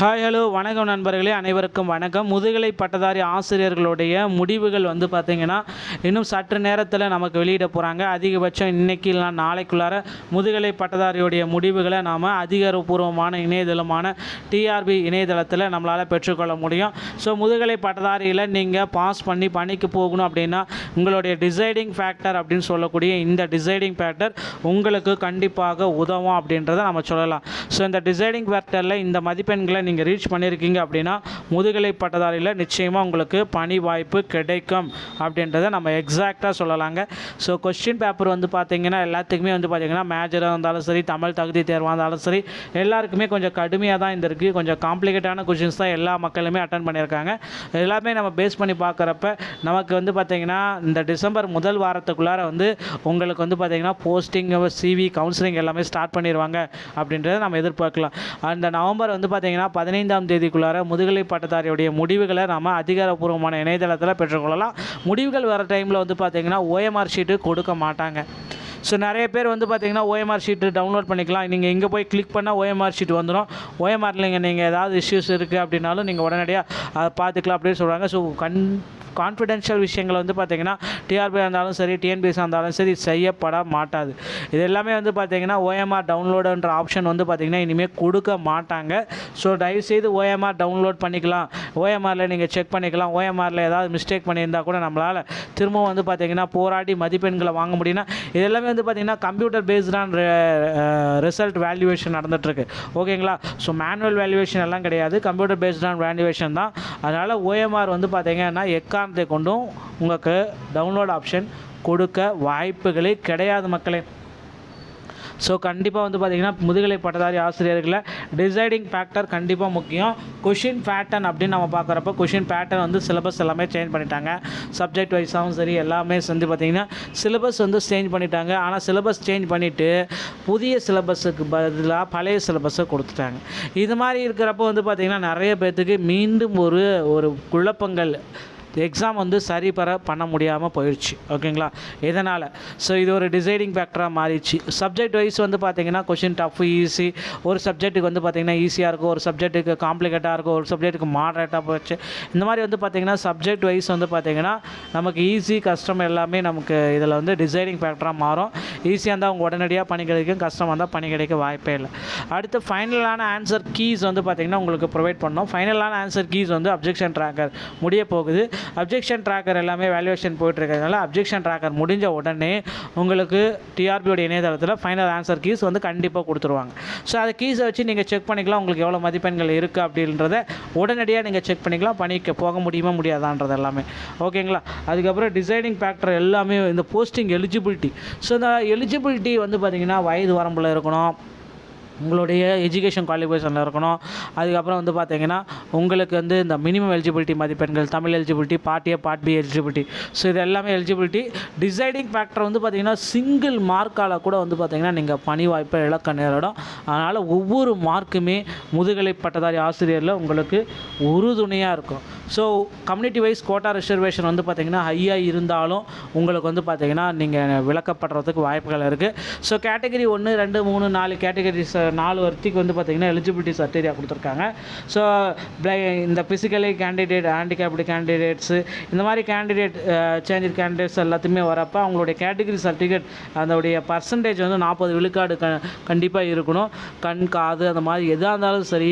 Hi hello வணக்கம் நண்பர்களே. அனைவருக்கும் வணக்கம். முதுகலை பட்டதாரி ஆசிரியர்களுடைய முடிவுகள் வந்து பார்த்திங்கன்னா இன்னும் சற்று நேரத்தில் நமக்கு வெளியிட போகிறாங்க அதிகபட்சம் இன்னைக்கு இல்லைனா நாளைக்குள்ளார முதுகலை பட்டதாரியுடைய முடிவுகளை நாம் அதிகாரப்பூர்வமான இணையதளமான டிஆர்பி இணையதளத்தில் நம்மளால் பெற்றுக்கொள்ள முடியும். ஸோ முதுகலை பட்டதாரியில் நீங்கள் பாஸ் பண்ணி பணிக்கு போகணும் அப்படின்னா உங்களுடைய டிசைடிங் ஃபேக்டர் அப்படின்னு சொல்லக்கூடிய இந்த டிசைடிங் ஃபேக்டர் உங்களுக்கு கண்டிப்பாக உதவும் அப்படின்றத நம்ம சொல்லலாம். ஸோ இந்த டிசைடிங் ஃபேக்டரில் இந்த மதிப்பெண்களை நீங்கள் ரீச் பண்ணியிருக்கீங்க அப்படின்னா முதுகலை பட்டதாரியில் நிச்சயமாக உங்களுக்கு பணி வாய்ப்பு கிடைக்கும் அப்படின்றத நம்ம எக்ஸாக்டாக சொல்லலாங்க. ஸோ கொஸ்டின் பேப்பர் வந்து பார்த்தீங்கன்னா எல்லாத்துக்குமே வந்து பார்த்தீங்கன்னா மேஜராக இருந்தாலும் சரி தமிழ் தகுதி தேர்வாக இருந்தாலும் சரி எல்லாருக்குமே கொஞ்சம் கடுமையாக தான் இருந்திருக்கு கொஞ்சம் காம்ப்ளிகேட்டான கொஷின்ஸ் தான் எல்லா மக்களுமே அட்டன் பண்ணியிருக்காங்க எல்லாமே நம்ம பேஸ் பண்ணி பார்க்குறப்ப நமக்கு வந்து பார்த்தீங்கன்னா இந்த டிசம்பர் முதல் வாரத்துக்குள்ளார வந்து உங்களுக்கு வந்து பார்த்தீங்கன்னா போஸ்டிங் சிவி கவுன்சிலிங் எல்லாமே ஸ்டார்ட் பண்ணிடுவாங்க அப்படின்றத நம்ம எதிர்பார்க்கலாம். அந்த நவம்பர் வந்து பார்த்தீங்கன்னா பதினைந்தாம் தேதிக்குள்ளார முதுகலை பட்டதாரியுடைய முடிவுகளை நாம் அதிகாரப்பூர்வமான இணையதளத்தில் பெற்றுக்கொள்ளலாம். முடிவுகள் வர டைமில் வந்து பார்த்தீங்கன்னா ஓஎம்ஆர் ஷீட்டு கொடுக்க மாட்டாங்க. ஸோ நிறைய பேர் வந்து பார்த்தீங்கன்னா ஓஎம்ஆர் ஷீட்டு டவுன்லோட் பண்ணிக்கலாம். நீங்கள் இங்கே போய் கிளிக் பண்ணால் ஓஎம்ஆர் ஷீட் வந்துடும் ஓஎம்ஆரில் நீங்கள் ஏதாவது இஷ்யூஸ் இருக்குது அப்படின்னாலும் நீங்கள் உடனடியாக அதை பார்த்துக்கலாம் அப்படின்னு சொல்கிறாங்க ஸோ கண் கான்ஃபிடென்ஷியல் விஷயங்கள் வந்து பார்த்தீங்கன்னா டிஆர்பி இருந்தாலும் சரி டிஎன்பிஎஸ் இருந்தாலும் சரி செய்யப்பட மாட்டாது. இது எல்லாமே வந்து பார்த்தீங்கன்னா ஓஎம்ஆர் டவுன்லோடுன்ற ஆப்ஷன் வந்து பார்த்தீங்கன்னா இனிமேல் கொடுக்க மாட்டாங்க. ஸோ தயவுசெய்து ஓஎம்ஆர் டவுன்லோட் பண்ணிக்கலாம். ஓஎம்ஆரில் நீங்கள் செக் பண்ணிக்கலாம். ஓஎம்ஆரில் ஏதாவது மிஸ்டேக் பண்ணியிருந்தால் கூட நம்மளால் திரும்பவும் வந்து பார்த்தீங்கன்னா போராடி மதிப்பெண்களை வாங்க முடியும்னா இது எல்லாமே வந்து பார்த்தீங்கன்னா கம்ப்யூட்டர் பேஸ்டான ரிசல்ட் வேல்யூவேஷன் நடந்துகிட்ருக்கு ஓகேங்களா? ஸோ மேனுவல் வேல்யூவேஷன் எல்லாம் கிடையாது. கம்ப்யூட்டர் பேஸ்டான வேல்யூவேஷன் தான். அதனால் ஓஎம்ஆர் வந்து பார்த்தீங்கன்னா எக்காரணத்தை கொண்டும் உங்களுக்கு டவுன்லோட் ஆப்ஷன் கொடுக்க வாய்ப்புகளே கிடையாது மக்களே. ஸோ கண்டிப்பாக வந்து பார்த்திங்கன்னா முதுகலை பட்டதாரி ஆசிரியர்களை டிசைடிங் ஃபேக்டர் கண்டிப்பாக முக்கியம். கொஷின் பேட்டர்ன் அப்படின்னு நம்ம பார்க்குறப்ப கொஷின் பேட்டர்ன் வந்து சிலபஸ் எல்லாமே சேஞ்ச் பண்ணிட்டாங்க. சப்ஜெக்ட் வைஸாகவும் சரி எல்லாமே வந்து பார்த்திங்கன்னா சிலபஸ் வந்து சேஞ்ச் பண்ணிட்டாங்க. ஆனால் சிலபஸ் சேஞ்ச் பண்ணிவிட்டு புதிய சிலபஸுக்கு பதிலாக பழைய சிலபஸை கொடுத்துட்டாங்க. இது மாதிரி இருக்கிறப்போ வந்து பார்த்திங்கன்னா நிறைய பேர்த்துக்கு மீண்டும் ஒரு ஒரு குழப்பங்கள் எக்ஸாம் வந்து சரிபர பண்ண முடியாமல் போயிடுச்சு ஓகேங்களா இதனால் ஸோ இது ஒரு டிசைடிங் ஃபேக்டராக மாறிடுச்சு. சப்ஜெக்ட் வைஸ் வந்து பார்த்திங்கன்னா கொஷின் டஃப் ஈஸி ஒரு சப்ஜெக்ட்டுக்கு வந்து பார்த்தீங்கன்னா ஈஸியாக இருக்கும். ஒரு சப்ஜெக்ட்டுக்கு காம்ப்ளிகேட்டாக இருக்கும். ஒரு சப்ஜெக்ட்டுக்கு மாடரேட்டாக போச்சு. இந்த மாதிரி வந்து பார்த்திங்கன்னா சப்ஜெக்ட் வைஸ் வந்து பார்த்திங்கன்னா நமக்கு ஈஸி கஷ்டம் எல்லாமே நமக்கு இதில் வந்து டிசைடிங் ஃபேக்டராக மாறும். ஈஸியாக இருந்தால் அவங்க உடனடியாக பணி கிடைக்கும் கஷ்டமாக இருந்தால் பணி கிடைக்க வாய்ப்பே இல்லை. அடுத்து ஃபைனலான ஆன்சர் கீஸ் வந்து பார்த்தீங்கன்னா உங்களுக்கு ப்ரொவைட் பண்ணோம். ஃபைனலான ஆன்சர் கீஸ் வந்து அப்ஜெக்ஷன் ட்ராக்கர் முடிய போகுது. அப்ஜெக்ஷன் ட்ராக்கர் எல்லாமே வேல்யூவேஷன் போயிட்டுருக்கிறதுனால அப்ஜெக்ஷன் ட்ராக்கர் முடிஞ்ச உடனே உங்களுக்கு டிஆர்பியோட இணையதளத்தில் ஃபைனல் ஆன்சர் கீஸ் வந்து கண்டிப்பாக கொடுத்துருவாங்க. ஸோ அதை கீஸை வச்சு நீங்கள் செக் பண்ணிக்கலாம். உங்களுக்கு எவ்வளோ மதிப்பெண்கள் இருக்குது அப்படின்றத உடனடியாக நீங்கள் செக் பண்ணிக்கலாம். பணிக்கு போக முடியுமா முடியாதான்றது எல்லாமே. ஓகேங்களா அதுக்கப்புறம் டிசைனிங் ஃபேக்டர் எல்லாமே இந்த போஸ்டிங் எலிஜிபிலிட்டி ஸோ இந்த எலிஜிபிலிட்டி வந்து பார்த்திங்கன்னா வயது வரம்பில் இருக்கணும். உங்களுடைய எஜுகேஷன் குவாலிஃபிகேஷனில் இருக்கணும். அதுக்கப்புறம் வந்து பார்த்தீங்கன்னா உங்களுக்கு வந்து இந்த மினிமம் எலிஜிபிலிட்டி மதிப்பெண்கள் Tamil eligibility part A part B eligibility so இது எல்லாமே எலிஜிபிலிட்டி டிசைடிங் ஃபேக்டர் வந்து பார்த்திங்கன்னா சிங்கிள் மார்க்கால் கூட வந்து பார்த்திங்கன்னா நீங்கள் பணி வாய்ப்பை இழக்க நேரிடும். அதனால் ஒவ்வொரு மார்க்குமே முதுகலை பட்டதாரி ஆசிரியரில் உங்களுக்கு உறுதுணையாக இருக்கும். So community wise quota reservation வந்து பார்த்திங்கன்னா ஹையாக இருந்தாலும் உங்களுக்கு வந்து பார்த்திங்கன்னா நீங்கள் விளக்கப்படுறதுக்கு வாய்ப்புகள் இருக்குது ஸோ கேட்டகரி ஒன்று ரெண்டு மூணு நாலு கேட்டகரிஸ் நாலு வரைக்கும் வந்து பார்த்திங்கன்னா எலிஜிபிலிட்டி சர்டிஃபிகேட் கொடுத்துருக்காங்க. ஸோ இந்த ஃபிசிக்கலி கேண்டிடேட் ஹேண்டிகேப்டு கேண்டிடேட்ஸு இந்த மாதிரி கேண்டிடேட் சேஞ்ச் கேண்டிடேட்ஸ் எல்லாத்தையுமே வரப்போ அவங்களுடைய கேட்டகரி சர்டிஃபிகேட் அதோடைய பர்சன்டேஜ் வந்து நாற்பது விழுக்காடு க கண்டிப்பாக இருக்கணும். கண் காது அந்த மாதிரி எதாக இருந்தாலும் சரி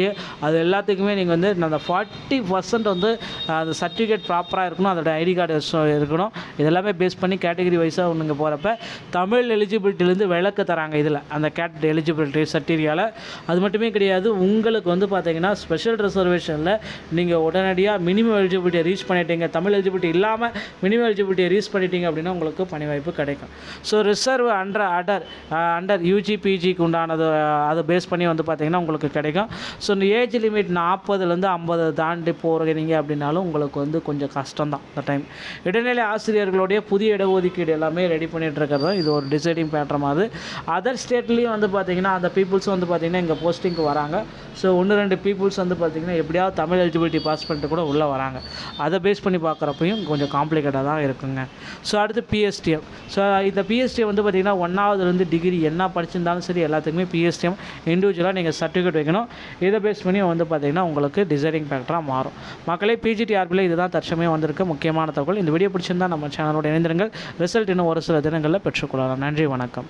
அது எல்லாத்துக்குமே நீங்கள் வந்து அந்த ஃபார்ட்டி பர்சன்ட் வந்து அந்த சர்டிஃபிகேட் ப்ராப்பராக இருக்கணும் அதோட ஐடி கார்டு இருக்கணும். இதெல்லாமே பேஸ் பண்ணி கேட்டகரி வைஸாக ஒன்றுங்க போகிறப்ப தமிழ் எலிஜிபிலிட்டிலேருந்து விளக்கு தராங்க இதில் அந்த கேட் எலிஜிபிலிட்டி சர்டிஃபிகேட்டில் அது மட்டுமே கிடையாது உங்களுக்கு வந்து பார்த்தீங்கன்னா ஸ்பெஷல் ரிசர்வேஷனில் நீங்கள் உடனடியாக மினிமம் எலிஜிபிலிட்டியை ரீச் பண்ணிட்டீங்க. தமிழ் எலிஜிபிலிட்டி இல்லாமல் மினிமம் எலிஜிபிலிட்டியை ரீச் பண்ணிட்டீங்க அப்படின்னா உங்களுக்கு பணி வாய்ப்பு கிடைக்கும் ஸோ ரிசர்வ் அண்டர் அடர் அண்டர் யூஜி பிஜிக்கு உண்டானது அதை பேஸ் பண்ணி வந்து பார்த்தீங்கன்னா உங்களுக்கு கிடைக்கும். ஸோ இந்த ஏஜ் லிமிட் நாற்பதுலேருந்து ஐம்பது தாண்டி போகிறீங்க அப்படின்னா அப்படின்னாலும் உங்களுக்கு வந்து கொஞ்சம் கஷ்டம் தான் இந்த டைம் இடைநிலை ஆசிரியர்களுடைய புதிய இடஒதுக்கீடு எல்லாமே ரெடி பண்ணிட்டு இருக்கிறது. இது ஒரு டிசைடிங் பேட்டர் மாதிரி அதர் ஸ்டேட்லேயும் வந்து பார்த்திங்கன்னா அந்த பீப்புள்ஸ் வந்து பார்த்திங்கன்னா இங்கே போஸ்டிங்க்கு வராங்க. ஸோ ஒன்று ரெண்டு பீப்புள்ஸ் வந்து பார்த்திங்கன்னா எப்படியாவது தமிழ் எலிஜிபிலிட்டி பாஸ் பண்ணிட்டு கூட உள்ளே வராங்க. அதை பேஸ் பண்ணி பார்க்குறப்பையும் கொஞ்சம் காம்ப்ளிகேட்டாக தான் இருக்குங்க. ஸோ அடுத்து பிஎஸ்டிஎம் ஸோ இந்த பிஎஸ்டிஎம் வந்து பார்த்திங்கன்னா ஒன்றாவதுலேருந்து டிகிரி என்ன படிச்சிருந்தாலும் சரி எல்லாத்துக்குமே பிஎஸ்டிஎம் இண்டிவிஜுவலாக நீங்கள் சர்டிஃபிகேட் வைக்கணும். இதை பேஸ் பண்ணி வந்து பார்த்திங்கன்னா உங்களுக்கு டிசைடிங் ஃபேக்டராக மாறும். மக்களே பிஜிடிஆர்பியில் இதுதான் தற்சமயம் வந்திருக்க முக்கியமான தகவல். இந்த வீடியோ பிடிச்சிருந்தா நம்ம சேனலோட இணைந்திருங்கள். ரிசல்ட் இன்னும் ஒரு சில தினங்களில் பெற்றுக்கொள்ளலாம். நன்றி வணக்கம்.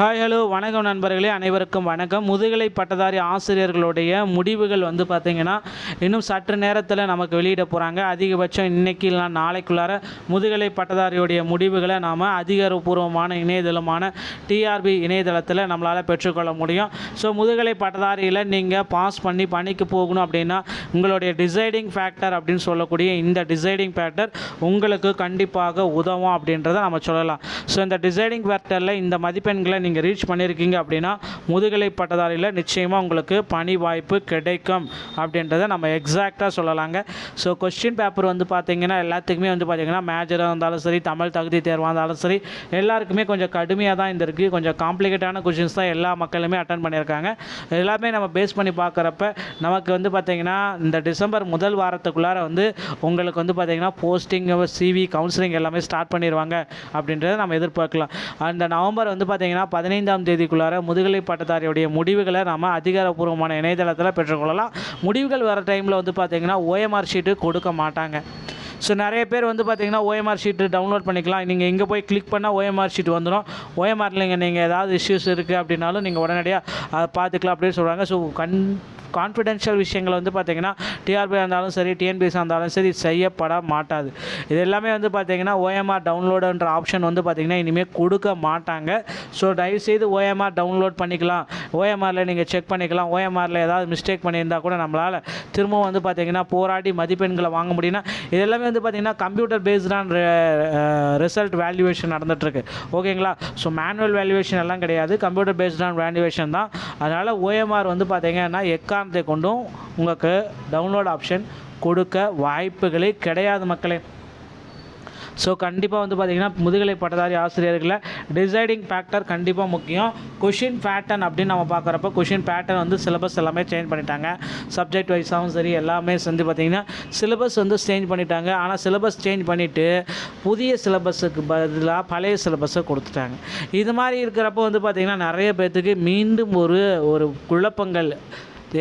ஹாய் ஹலோ வணக்கம் நண்பர்களே. அனைவருக்கும் வணக்கம். முதுகலை பட்டதாரி ஆசிரியர்களுடைய முடிவுகள் வந்து பார்த்திங்கன்னா இன்னும் சற்று நேரத்தில் நமக்கு வெளியிட போகிறாங்க அதிகபட்சம் இன்னைக்கு இல்லைனா நாளைக்குள்ளார முதுகலை பட்டதாரியுடைய முடிவுகளை நாம் அதிகாரப்பூர்வமான இணையதளமான டிஆர்பி இணையதளத்தில் நம்மளால் பெற்றுக்கொள்ள முடியும். ஸோ முதுகலை பட்டதாரியில் நீங்கள் பாஸ் பண்ணி பணிக்கு போகணும் அப்படின்னா உங்களுடைய டிசைடிங் ஃபேக்டர் அப்படின்னு சொல்லக்கூடிய இந்த டிசைடிங் ஃபேக்டர் உங்களுக்கு கண்டிப்பாக உதவும் அப்படின்றத நம்ம சொல்லலாம். ஸோ இந்த டிசைடிங் ஃபேக்டரில் இந்த மதிப்பெண்களை நீங்கள் ரீச் பண்ணியிருக்கீங்க அப்படின்னா முதுகலை பட்டதாரியில் நிச்சயமாக உங்களுக்கு பணி வாய்ப்பு கிடைக்கும் அப்படின்றத நம்ம எக்ஸாக்டாக சொல்லலாங்க. ஸோ கொஸ்டின் பேப்பர் வந்து பார்த்தீங்கன்னா எல்லாத்துக்குமே வந்து பார்த்தீங்கன்னா மேஜராக இருந்தாலும் சரி தமிழ் தகுதி தேர்வாக இருந்தாலும் சரி எல்லாருக்குமே கொஞ்சம் கடுமையாக தான் இருந்திருக்கு கொஞ்சம் காம்ப்ளிகேட்டான கொஷின்ஸ் தான் எல்லா மக்களுமே அட்டன் பண்ணியிருக்காங்க எல்லாமே நம்ம பேஸ் பண்ணி பார்க்குறப்ப நமக்கு வந்து பார்த்திங்கன்னா இந்த டிசம்பர் முதல் வாரத்துக்குள்ளார வந்து உங்களுக்கு வந்து பார்த்திங்கன்னா போஸ்டிங் சிவி கவுன்சிலிங் எல்லாமே ஸ்டார்ட் பண்ணிடுவாங்க அப்படின்றத நம்ம எதிர்பார்க்கலாம். அந்த நவம்பர் வந்து பார்த்திங்கன்னா பதினைந்தாம் தேதிக்குள்ளார முதுகலை பட்டதாரியுடைய முடிவுகளை நம்ம அதிகாரப்பூர்வமான இணையதளத்தில் பெற்றுக்கொள்ளலாம். முடிவுகள் வர டைமில் வந்து பார்த்திங்கன்னா ஓஎம்ஆர் ஷீட்டு கொடுக்க மாட்டாங்க. ஸோ நிறைய பேர் வந்து பார்த்தீங்கன்னா ஓஎம்ஆர் ஷீட்டு டவுன்லோட் பண்ணிக்கலாம். நீங்கள் இங்கே போய் கிளிக் பண்ணால் ஓஎம்ஆர் ஷீட் வந்துடும் ஓஎம்ஆரில் நீங்கள் ஏதாவது இஷ்யூஸ் இருக்குது அப்படின்னாலும் நீங்கள் உடனடியாக அதை பார்த்துக்கலாம் அப்படின்னு சொல்கிறாங்க ஸோ கண் கான்ஃபிடென்ஷியல் விஷயங்கள் வந்து பார்த்திங்கன்னா டிஆர்பியாக இருந்தாலும் சரி டிஎன்பிஎஸ் இருந்தாலும் சரி செய்யப்பட மாட்டாது. இது எல்லாமே வந்து பார்த்திங்கன்னா ஓஎம்ஆர் டவுன்லோடுன்ற ஆப்ஷன் வந்து பார்த்திங்கன்னா இனிமேல் கொடுக்க மாட்டாங்க. ஸோ தயவுசெய்து ஓஎம்ஆர் டவுன்லோட் பண்ணிக்கலாம். ஓஎம்ஆரில் நீங்கள் செக் பண்ணிக்கலாம். ஓஎம்ஆரில் ஏதாவது மிஸ்டேக் பண்ணியிருந்தால் கூட நம்மளால் திரும்பவும் வந்து பார்த்திங்கன்னா போராடி மதிப்பெண்களை வாங்க முடியும்னா இது எல்லாமே வந்து பார்த்திங்கன்னா கம்ப்யூட்டர் பேஸ்டான ரிசல்ட் வேல்யூவேஷன் நடந்துகிட்ருக்கு ஓகேங்களா? ஸோ மேனுவல் வேல்யூவேஷன் எல்லாம் கிடையாது. கம்ப்யூட்டர் பேஸ்டான வேல்யூவேஷன் தான். அதனால் ஓஎம்ஆர் வந்து பார்த்திங்கன்னா எக்காரணத்தை கொண்டும் உங்களுக்கு டவுன்லோட் ஆப்ஷன் கொடுக்க வாய்ப்புகளே கிடையாது மக்களே. ஸோ கண்டிப்பாக வந்து பார்த்திங்கன்னா முதுகலை பட்டதாரி ஆசிரியர்களில் டிசைடிங் ஃபேக்டர் கண்டிப்பாக முக்கியம். கொஷின் பேட்டர்ன் அப்படின்னு நம்ம பார்க்குறப்ப கொஷின் பேட்டர்ன் வந்து சிலபஸ் எல்லாமே சேஞ்ச் பண்ணிட்டாங்க. சப்ஜெக்ட் வைஸாகவும் சரி எல்லாமே வந்து பார்த்திங்கன்னா சிலபஸ் வந்து சேஞ்ச் பண்ணிட்டாங்க. ஆனால் சிலபஸ் சேஞ்ச் பண்ணிவிட்டு புதிய சிலபஸுக்கு பதிலாக பழைய சிலபஸை கொடுத்துட்டாங்க. இது மாதிரி இருக்கிறப்போ வந்து பார்த்திங்கன்னா நிறைய பேர்த்துக்கு மீண்டும் ஒரு ஒரு குழப்பங்கள்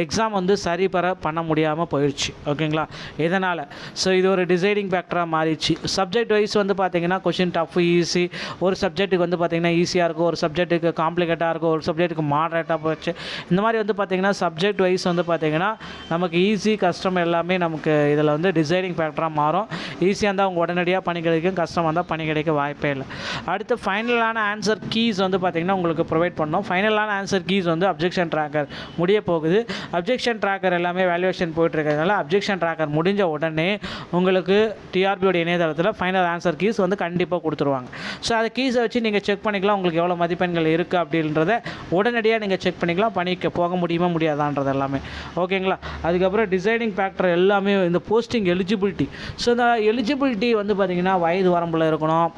எக்ஸாம் வந்து சரிபர பண்ண முடியாமல் போயிடுச்சு ஓகேங்களா இதனால் ஸோ இது ஒரு டிசைடிங் ஃபேக்டராக மாறிடுச்சு. சப்ஜெக்ட் வைஸ் வந்து பார்த்திங்கன்னா கொஷின் டஃப் ஈஸி ஒரு சப்ஜெக்ட்டுக்கு வந்து பார்த்திங்கன்னா ஈஸியாக இருக்கும். ஒரு சப்ஜெக்ட்டுக்கு காம்ப்ளிகேட்டாக இருக்கும். ஒரு சப்ஜெக்ட்டுக்கு மாடரேட்டாக போச்சு. இந்த மாதிரி வந்து பார்த்தீங்கன்னா சப்ஜெக்ட் வைஸ் வந்து பார்த்திங்கன்னா நமக்கு ஈஸி கஷ்டம் எல்லாமே நமக்கு இதில் வந்து டிசைடிங் ஃபேக்டராக மாறும். ஈஸியாக இருந்தால் அவங்க உடனடியாக பணி கிடைக்கும். கஷ்டமாக இருந்தால் பணி கிடைக்க வாய்ப்பே இல்லை. அடுத்து ஃபைனலான ஆன்சர் கீஸ் வந்து பார்த்தீங்கன்னா உங்களுக்கு ப்ரொவைட் பண்ணோம். ஃபைனலான ஆன்சர் கீஸ் வந்து அப்ஜெக்ஷன் ட்ராக்கர் முடிய போகுது. அப்ஜெக்ஷன் ட்ராக்கர் எல்லாமே வேல்யூவேஷன் போயிட்டுருக்கிறதுனால அப்ஜெக்ஷன் ட்ராக்கர் முடிஞ்ச உடனே உங்களுக்கு டிஆர்பியோட இணையதளத்தில் ஃபைனல் ஆன்சர் கீஸ் வந்து கண்டிப்பாக கொடுத்துருவாங்க. ஸோ அந்த கீஸை வச்சு நீங்கள் செக் பண்ணிக்கலாம் உங்களுக்கு எவ்வளோ மதிப்பெண்கள் இருக்குது அப்படின்றத உடனடியாக நீங்கள் செக் பண்ணிக்கலாம் பணிக்கு போக முடியுமா முடியாதான்றது எல்லாமே. ஓகேங்களா அதுக்கப்புறம் டிசைனிங் ஃபேக்டர் எல்லாமே இந்த போஸ்டிங் எலிஜிபிலிட்டி ஸோ இந்த எலிஜிபிலிட்டி வந்து பார்த்திங்கன்னா வயது வரம்பில் இருக்கணும்.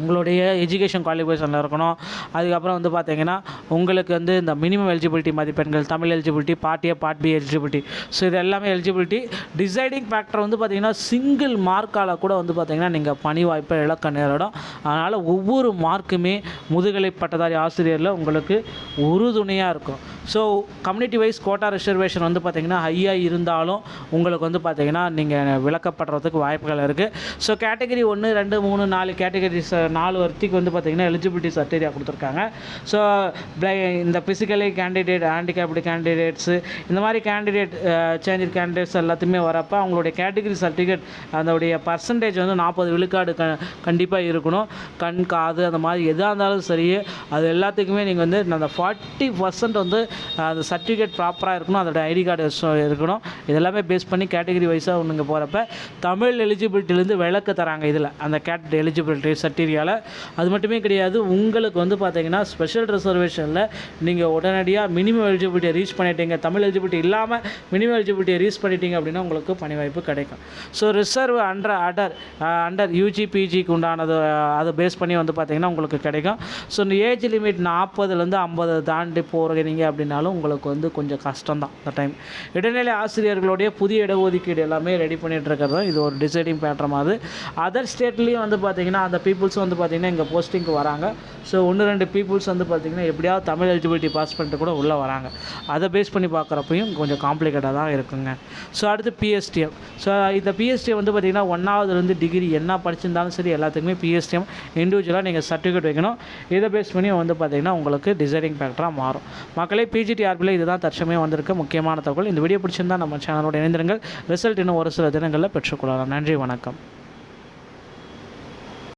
உங்களுடைய எஜுகேஷன் குவாலிஃபிகேஷனில் இருக்கணும். அதுக்கப்புறம் வந்து பார்த்தீங்கன்னா உங்களுக்கு வந்து இந்த மினிமம் எலிஜிபிலிட்டி மதிப்பெண்கள் Tamil eligibility part A part B eligibility so இது எல்லாமே எலிஜிபிலிட்டி டிசைடிங் ஃபேக்டர் வந்து பார்த்தீங்கன்னா சிங்கிள் மார்க்கால் கூட வந்து பார்த்தீங்கன்னா நீங்கள் பணி வாய்ப்பை இழக்க நேரிடும். அதனால் ஒவ்வொரு மார்க்குமே முதுகலை பட்டதாரி ஆசிரியரில் உங்களுக்கு உறுதுணையாக இருக்கும். So community wise quota reservation வந்து பார்த்திங்கன்னா ஹையாக இருந்தாலும் உங்களுக்கு வந்து பார்த்திங்கன்னா நீங்கள் விளக்கப்படுறதுக்கு வாய்ப்புகள் இருக்குது ஸோ கேட்டகரி ஒன்று ரெண்டு மூணு நாலு கேட்டகரிஸ் நாலு வரைக்கும் வந்து பார்த்திங்கன்னா எலிஜிபிலிட்டி சர்டிஃபிகேட் கொடுத்துருக்காங்க. ஸோ இந்த ஃபிசிக்கலி கேண்டிடேட் ஹேண்டிகேப்டு கேண்டிடேட்ஸு இந்த மாதிரி கேண்டிடேட் சேஞ்ச் கேண்டிடேட்ஸ் எல்லாத்தையுமே வரப்போ அவங்களுடைய கேட்டகரி சர்டிஃபிகேட் அதோடைய பர்சன்டேஜ் வந்து நாற்பது விழுக்காடு க கண்டிப்பாக இருக்கணும். கண் காது அந்த மாதிரி எதாக இருந்தாலும் சரி அது எல்லாத்துக்குமே நீங்கள் வந்து அந்த ஃபார்ட்டி பர்சன்ட் வந்து அந்த சர்டிஃபிகேட் ப்ராப்பராக இருக்கணும் அதோட ஐடி கார்டு இருக்கணும். இதெல்லாமே பேஸ் பண்ணி கேட்டகரி வைஸாக ஒன்றுங்க போகிறப்ப தமிழ் எலிஜிபிலிட்டிலேருந்து விளக்கு தராங்க இதில் அந்த கேட் எலிஜிபிலிட்டி சர்டிஃபிகேட்டில் அது மட்டுமே கிடையாது உங்களுக்கு வந்து பார்த்தீங்கன்னா ஸ்பெஷல் ரிசர்வேஷனில் நீங்கள் உடனடியாக மினிமம் எலிஜிபிலிட்டியை ரீச் பண்ணிட்டீங்க. தமிழ் எலிஜிபிலிட்டி இல்லாமல் மினிமம் எலிஜிபிலிட்டியை ரீச் பண்ணிட்டீங்க அப்படின்னா உங்களுக்கு பணி வாய்ப்பு கிடைக்கும் ஸோ ரிசர்வ் அண்டர் அடர் அண்டர் யூஜி பிஜிக்கு உண்டானது அதை பேஸ் பண்ணி வந்து பார்த்தீங்கன்னா உங்களுக்கு கிடைக்கும். ஸோ இந்த ஏஜ் லிமிட் நாற்பதுலேருந்து ஐம்பது தாண்டி போகிறீங்க அப்படின்னாலும் உங்களுக்கு வந்து கொஞ்சம் கஷ்டம்தான் அந்த டைம் இடைநிலை ஆசிரியர்களுடைய புதிய இடஒதுக்கீடு எல்லாமே ரெடி பண்ணிட்டு இருக்கிறது இது ஒரு டிசைடிங் பேட்டர் அதர் ஸ்டேட்லேயும் வந்து பார்த்திங்கன்னா அந்த பீப்புள்ஸ் வந்து பார்த்திங்கன்னா இங்கே போஸ்டிங்க்கு வராங்க. ஸோ ஒன்று ரெண்டு பீப்புள்ஸ் வந்து பார்த்திங்கன்னா எப்படியாவது தமிழ் எலிஜிபிலிட்டி பாஸ் பண்ணிட்டு கூட உள்ளே வராங்க. அதை பேஸ் பண்ணி பார்க்குறப்பையும் கொஞ்சம் காம்ப்ளிகேட்டாக தான் இருக்குங்க. ஸோ அடுத்து பிஎஸ்டிஎம் ஸோ இந்த பிஎஸ்டிஎம் வந்து பார்த்திங்கன்னா ஒன்றாவதுலேருந்து டிகிரி என்ன படிச்சிருந்தாலும் சரி எல்லாத்துக்குமே பிஎஸ்டிஎம் இண்டிவிஜுவலாக நீங்கள் சர்டிஃபிகேட் வைக்கணும். இதை பேஸ் பண்ணி வந்து பார்த்திங்கன்னா உங்களுக்கு டிசைடிங் ஃபேக்டராக மாறும். மக்களே பிஜிடிஆர்பியில் இதுதான் தற்சமயம் வந்திருக்க முக்கியமான தகவல். இந்த வீடியோ பிடிச்சிருந்தா நம்ம சேனலோட இணைந்திருங்கள். ரிசல்ட் இன்னும் ஒரு சில தினங்களில் பெற்றுக்கொள்ளலாம். நன்றி வணக்கம்.